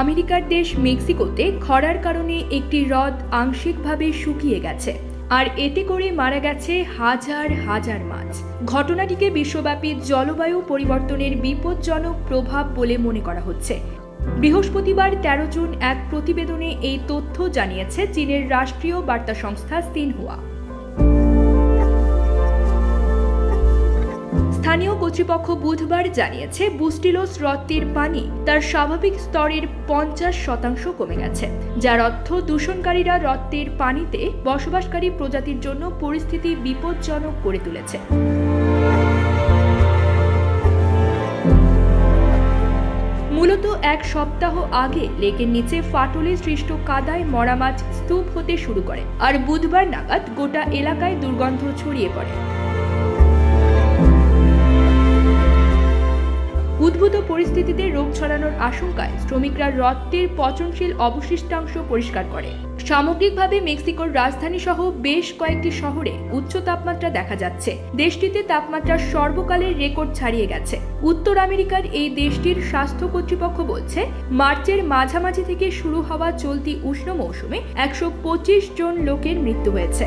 আমেরিকার দেশ মেক্সিকোতে খরার কারণে একটি হ্রদ আংশিকভাবে শুকিয়ে গেছে, আর এতে করে মারা গেছে হাজার হাজার মাছ। ঘটনাটিকে বিশ্বব্যাপী জলবায়ু পরিবর্তনের বিপজ্জনক প্রভাব বলে মনে করা হচ্ছে। বৃহস্পতিবার তেরো জুন এক প্রতিবেদনে এই তথ্য জানিয়েছে চীনের রাষ্ট্রীয় বার্তা সংস্থা সিনহুয়া। কর্তৃপক্ষ বুধবার জানিয়েছে বুস্টিলোস হ্রদটির পানি তার স্বাভাবিক স্তরের পঞ্চাশ শতাংশ কমে গেছে, যার অর্থ দূষণকারীরা হ্রদটির পানিতে বসবাসকারী প্রজাতির জন্য পরিস্থিতি বিপজ্জনক করে তুলেছে। মূলত এক সপ্তাহ আগে লেকের নিচে ফাটলে সৃষ্ট কাদায় মরা মাছ স্তূপ হতে শুরু করে, আর বুধবার নাগাদ গোটা এলাকায় দুর্গন্ধ ছড়িয়ে পড়ে। পরিস্থিতিতে রোগ ছড়ানোর আশঙ্কায় শ্রমিকরা হ্রদটির পচনশীল অবশিষ্টাংশ পরিষ্কার করে। সামগ্রিকভাবে মেক্সিকোর রাজধানী সহ বেশ কয়েকটি শহরে উচ্চ তাপমাত্রা দেখা যাচ্ছে। দেশটিতে তাপমাত্রা সর্বকালের রেকর্ড ছাড়িয়ে গেছে। উত্তর আমেরিকার এই দেশটির স্বাস্থ্য কর্তৃপক্ষ বলছে, মার্চের মাঝামাঝি থেকে শুরু হওয়া চলতি উষ্ণ মৌসুমে একশো পঁচিশ জন লোকের মৃত্যু হয়েছে।